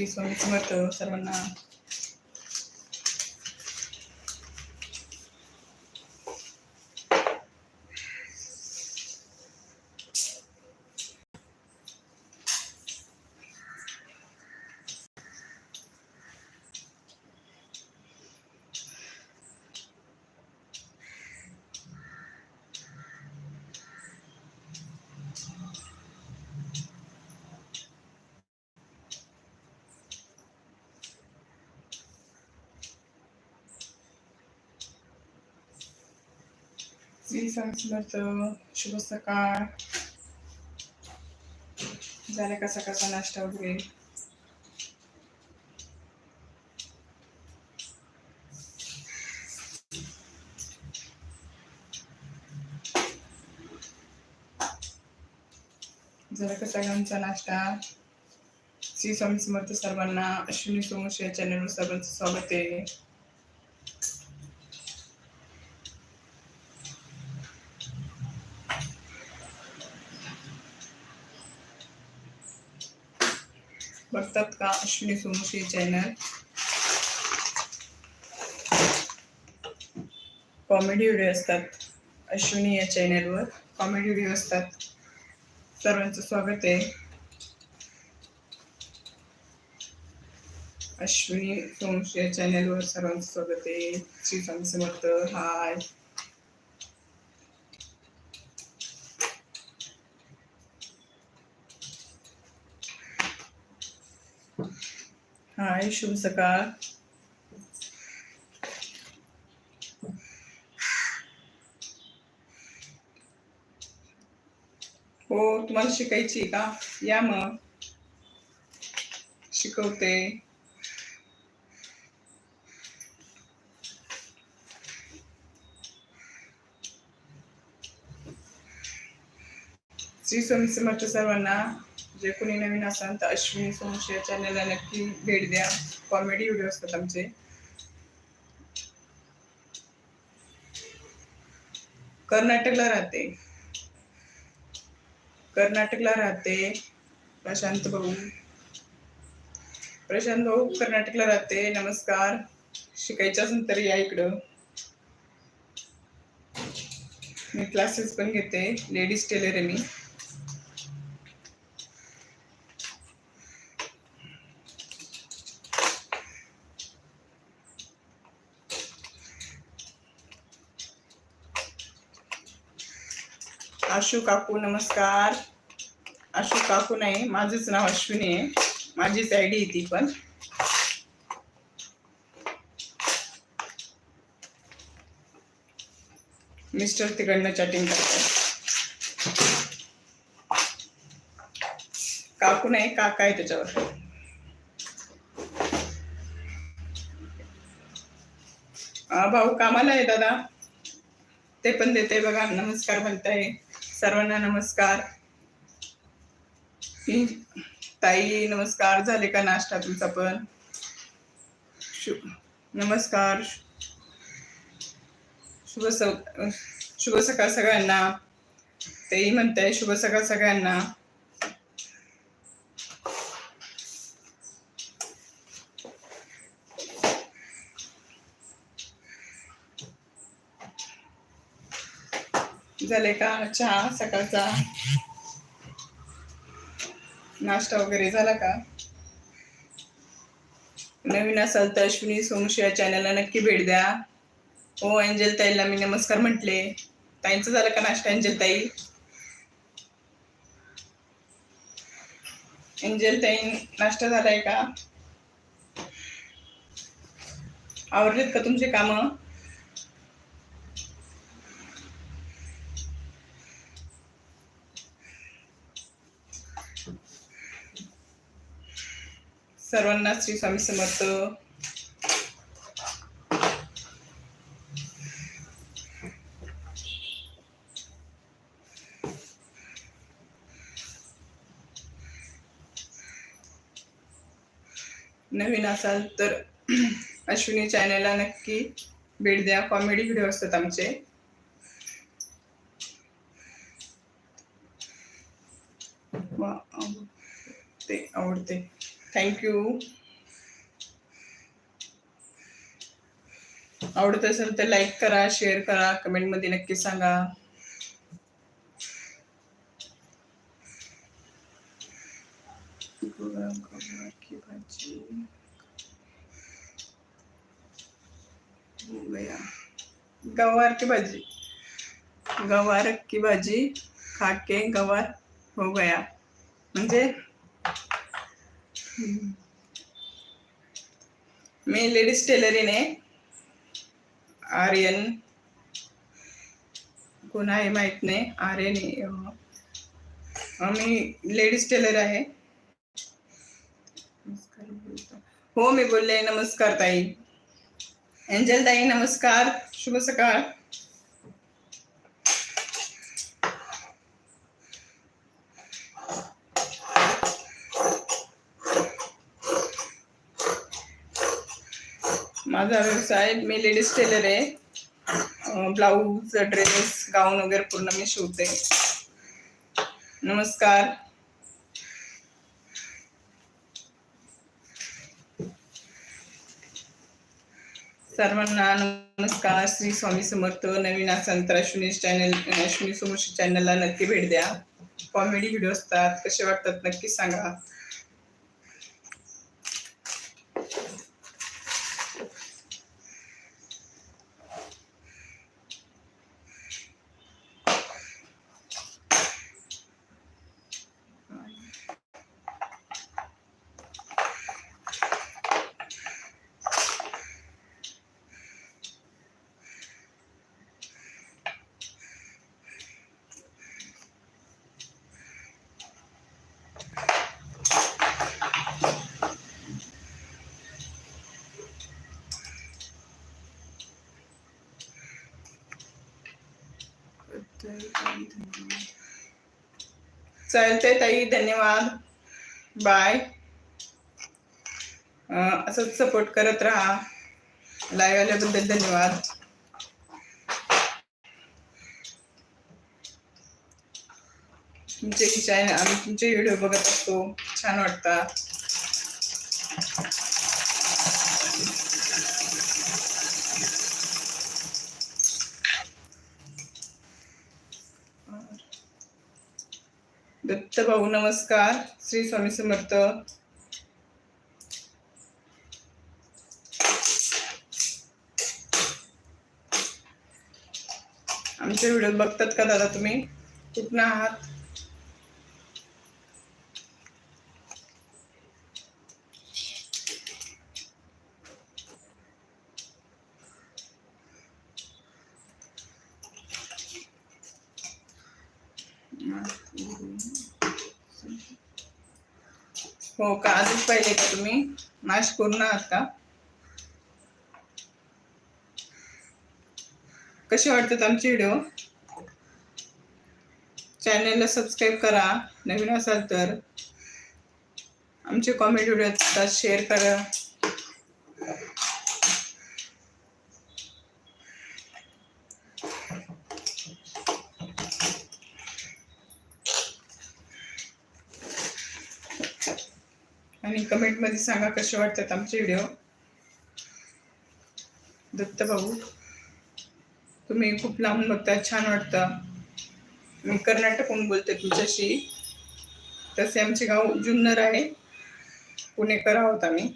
श्री स्वामी समर्थ सर्वांना श्री स्वामी समर्थ शुभ सकाळ झाला का सकाळचा नाश्ता वगैरे झाला का सगळ्यांचा नाश्ता श्री स्वामी समर्थ सर्वांना अश्विनी सोमश या चॅनलवर सर्वांचं स्वागत आहे बघतात का अश्विनी सोमशी चॅनल कॉमेडी व्हिडिओ असतात अश्विनी या चॅनलवर कॉमेडी व्हिडिओ असतात. सर्वांचं स्वागत आहे. अश्विनी सोमशी या चॅनलवर सर्वांचं स्वागत आहे. श्री स्वामी समर्थ. हाय हाय शुभ सकाळ. हो तुम्हाला शिकायची का? या मग. शिकवते. श्री स्वामी समर्थ सर्वांना जे कोणी नवीन असाल तर अश्विनी सोमशी या चॅनलला नक्की भेट द्या. कॉमेडी व्हिडिओ असतात आमचे. कर्नाटकला राहते. कर्नाटकला राहते प्रशांत भाऊ. प्रशांत भाऊ कर्नाटकला राहते. नमस्कार. शिकायचं असेल तर या इकडं. मी क्लासेस पण घेते. लेडीज टेलर आहे मी आशू काकू नमस्कार. आशू काकू नाही माझंच नाव अश्विनी आहे. माझीच आय डी आहे ती पण. मिस्टर तिकडनं चॅटिंग करतात. काकू नाही काका आहे त्याच्यावर. भाऊ कामाला आहे दादा. ते पण देते बघा नमस्कार म्हणताय. सर्वांना नमस्कार. ताई नमस्कार. झाले का नाश्ता तुमचा पण? शु नमस्कार. शुभ स शुभ सकाळ सगळ्यांना. तेही म्हणताय शुभ सकाळ सगळ्यांना. झाले का? चहा सकाळचा. नाश्ता वगैरे झाला का? नवीन असाल तर अश्विनी सोमशी या चॅनलला नक्की भेट द्या. हो एंजल ताईला मी नमस्कार म्हटले. ताईंचं झालं का नाश्ता एंजल ताई? एंजल ताई नाश्ता झालाय का? आवडलेत का तुमचे कामं? सर्वांना श्री स्वामी समर्थ. नवीन असाल तर अश्विनी चॅनलला नक्की भेट द्या. कॉमेडी व्हिडिओ असतात आमचे. वा, ते आवडते. थँक्यू आवडत असेल तर लाईक करा शेअर करा कमेंटमध्ये नक्की सांगा. गवार की भाजी. गवार की भाजी खा के गवार हो गया. म्हणजे. मी लेडीज़ टेलरिंग आहे आर्यन कोण आहे माहित नाही आर्यन मी लेडीज़ टेलर नमस्कार हो, मी बोलले, नमस्कार ताई. एंजल ताई, नमस्कार. शुभ सकाळ. माझा व्यवसाय मी लेडीज टेलर आहे. ब्लाऊज ड्रेस गाऊन वगैरे पूर्ण मी शिवते. नमस्कार. सर्वांना नमस्कार. श्री स्वामी समर्थ नवीन असाल तर अश्विनी चॅनल अश्विनी समोर चॅनलला नक्की भेट द्या. कॉमेडी व्हिडिओ असतात. कसे वाटतात नक्की सांगा. चालतंय ताई धन्यवाद. बाय असंच सपोर्ट करत राहा. लाईव्ह आल्याबद्दल धन्यवाद. तुमचे चॅनल आम्ही तुमचे व्हिडिओ बघत असतो. छान वाटतात दत्त भाऊ नमस्कार. श्री स्वामी समर्थ. आमचे व्हिडिओ बघतात का दादा तुम्ही? कुठनं आहात? हो का? आधीच पाहिले का तुम्ही? नाश करून आहात का? कसे वाटतात आमचे व्हिडिओ? चॅनलला सबस्क्राईब करा. नवीन असाल तर आमचे कॉमेडी व्हिडिओ असतात. शेअर करा. आणि कमेंटमध्ये सांगा कसे वाटतात आमचे व्हिडिओ. दत्त भाऊ तुम्ही खूप लांबून बघता छान वाटतं. मी कर्नाटकहून बोलते तुमच्याशी. तसे आमचे गाव जुन्नर आहे. पुणेकर आहोत आम्ही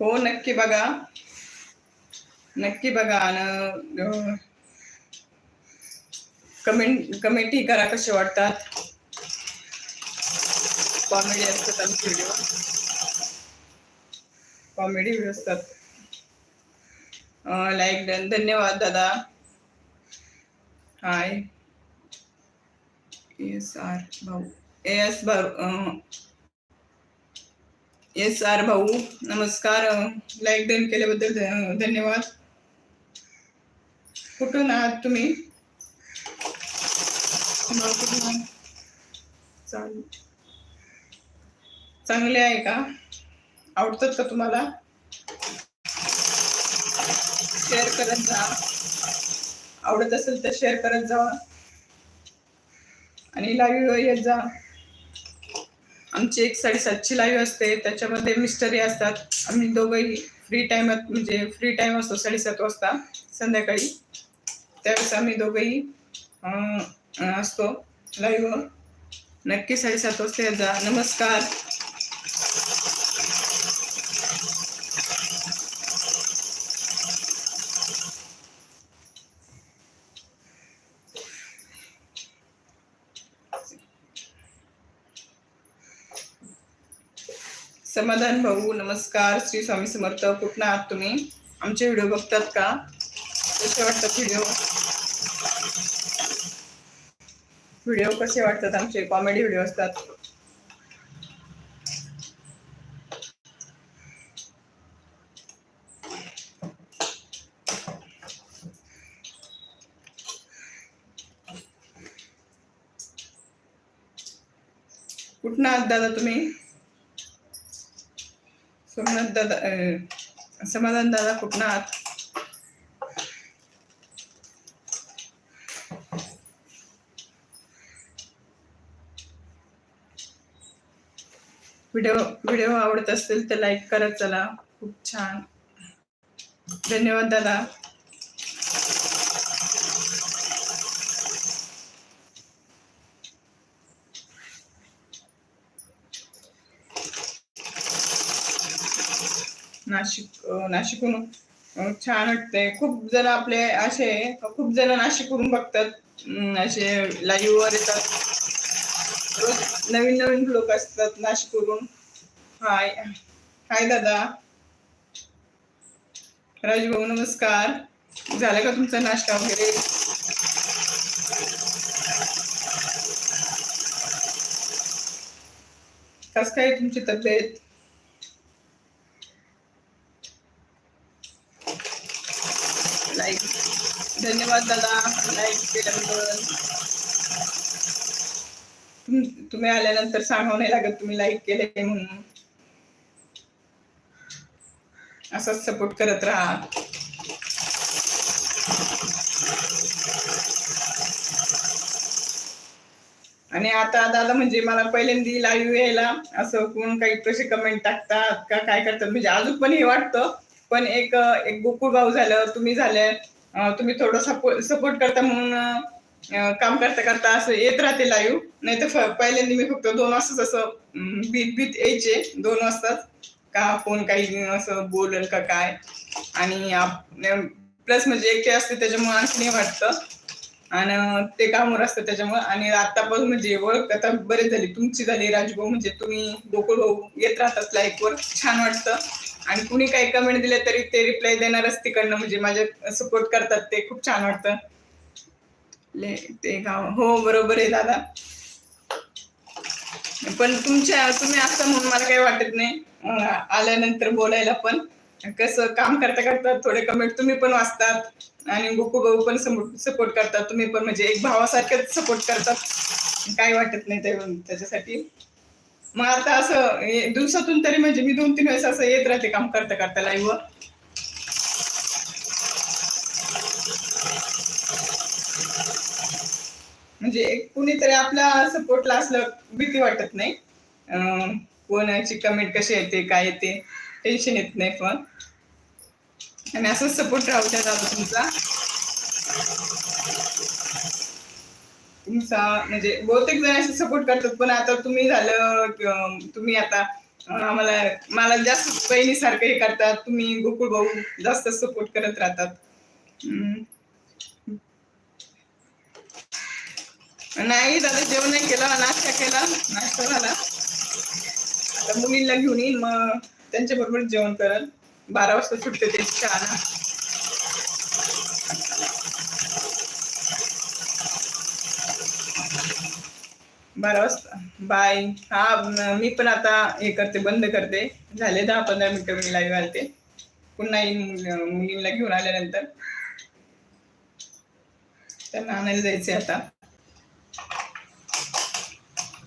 हो नक्की बघा. नक्की बघा आणि कमेंट कमेंटही करा कसे वाटतात. कॉमेडी असतात आमचे व्हिडिओ कॉमेडी व्हिडिओ असतात. लाईक डन धन्यवाद दादा. हाय एस आर भाऊ. एस भाऊ येस आर भाऊ. नमस्कार. लाईक डन केल्याबद्दल धन्यवाद. कुठून आहात तुम्ही? चालेल. चांगले आहे का? आवडतात का तुम्हाला? शेअर करत जा. आवडत असेल तर शेअर करत जा. आणि लाईव्ह येत जा. आमची एक साडेसातची लाईव्ह असते. त्याच्यामध्ये मिस्टरी असतात. आम्ही दोघंही फ्री टाइमात म्हणजे फ्री टाइम असतो साडेसात वाजता संध्याकाळी. त्यावेळेस आम्ही दोघंही असतो लाईव्ह नक्की साडेसात वाजता जा नमस्कार. समाधान भाऊ नमस्कार. श्री स्वामी समर्थ कुठं आहात तुम्ही? आमचे व्हिडिओ बघतात का? कसे वाटतात व्हिडिओ? व्हिडिओ कसे वाटतात आमचे? कॉमेडी व्हिडिओ असतात. कुठं आहात दादा तुम्ही? सोमनाथ दादा समाधान दादा कुठं आहात? व्हिडिओ व्हिडिओ आवडत असेल तर लाईक करत चला. खूप छान. धन्यवाद दादा. नाशिक नाशिकहून छान वाटतंय. खूप जण आपले असे खूप जण नाशिकवरून बघतात. असे लाईव्ह वर येतात. रोज नवीन नवीन लोक असतात नाशिकवरून. हाय. हाय दादा. राजभाऊ नमस्कार. झालं का तुमचा नाश्ता वगैरे? कस काय तुमची तब्येत लाईक धन्यवाद दादा. लाईक केल्याबद्दल. तुम्ही आल्यानंतर सांगावं नाही लागत तुम्ही लाईक केले म्हणून. असाच सपोर्ट करत राहा. आणि आता दादा म्हणजे मला पहिल्यांदा लाईव्ह यायला असं कोण काही कसे कमेंट टाकतात का काय करतात म्हणजे अजून पण हे वाटतं. पण एक एक गोकुळ भाऊ झालं तुम्ही झाले. तुम्ही थोडं सपोर्ट सपोर्ट करता म्हणून काम करता करता असं येत राहते लाईव्ह नाही तर पहिल्यांदा मी फक्त दोन वाजताच असं भीत बीत बीत यायचे. दोन वाजताच. का कोण काही असं बोलेल का काय? आणि प्लस म्हणजे एकटे असते त्याच्यामुळे आणखी नाही वाटतं. आणि ते कामावर असतं त्याच्यामुळे. आणि म्हणजे आता पण म्हणजे ओळख आता बरे झाली. तुमची झाली राजभाऊ. म्हणजे तुम्ही गोकुळ भाऊ येत राहतात लाईक वर. छान वाटतं. आणि कुणी काही कमेंट दिले तरी ते रिप्लाय देणारच तिकडनं. म्हणजे माझे सपोर्ट करतात. ते खूप छान वाटतं. ले ते गाव. हो बरोबर आहे दादा. पण तुमच्या तुम्ही असं म्हणून मला काही वाटत नाही. आल्यानंतर बोलायला पण. कसं काम करता करता थोडे कमेंट तुम्ही पण वाचतात. आणि गोकू भाऊ पण सपोर्ट करतात. तुम्ही पण म्हणजे एक भावासारखेच सपोर्ट करतात. काही वाटत नाही ते त्याच्यासाठी. मग आता असं दिवसातून तरी म्हणजे मी दोन तीन वेळेस असं येत राहते काम करता करता लाईव्ह म्हणजे कुणीतरी आपल्या सपोर्टला असलं भीती वाटत नाही. कोणाची कमेंट कशी येते काय येते टेन्शन येत नाही पण. आणि असंच सपोर्ट राहू द्या तुमचा. म्हणजे बहुतेक जण असे सपोर्ट करतात. पण आता तुम्ही झालं तुम्ही आता आम्हाला मला जास्त बहिणीसारखं हे करतात. तुम्ही गोकुळ भाऊ जास्त सपोर्ट करत राहतात. नाही दादा जेवण नाही केला नाश्ता केला नाश्ता झाला. आता मुलींना घेऊन येईन मग त्यांच्या बरोबर जेवण करल. बारा वाजता सुटते ते शाळा. बारा वाजता. बाय. हा मी पण आता हे करते बंद करते. झाले दहा पंधरा मिनिटं मी लाईव्ह आलते पुन्हा येईन मुलींना घेऊन आल्यानंतर. त्यांना आणायला जायचे आता.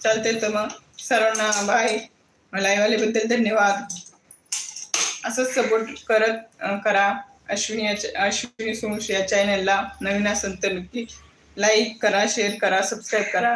चालते तर मग. सर्वांना बाय लाईव्ह आल्याबद्दल धन्यवाद. असंच सपोर्ट करत करा. अश्विनी अश्विनी सोमशी या चॅनलला नवीन असेल तर नक्की लाईक करा शेअर करा सबस्क्राईब करा.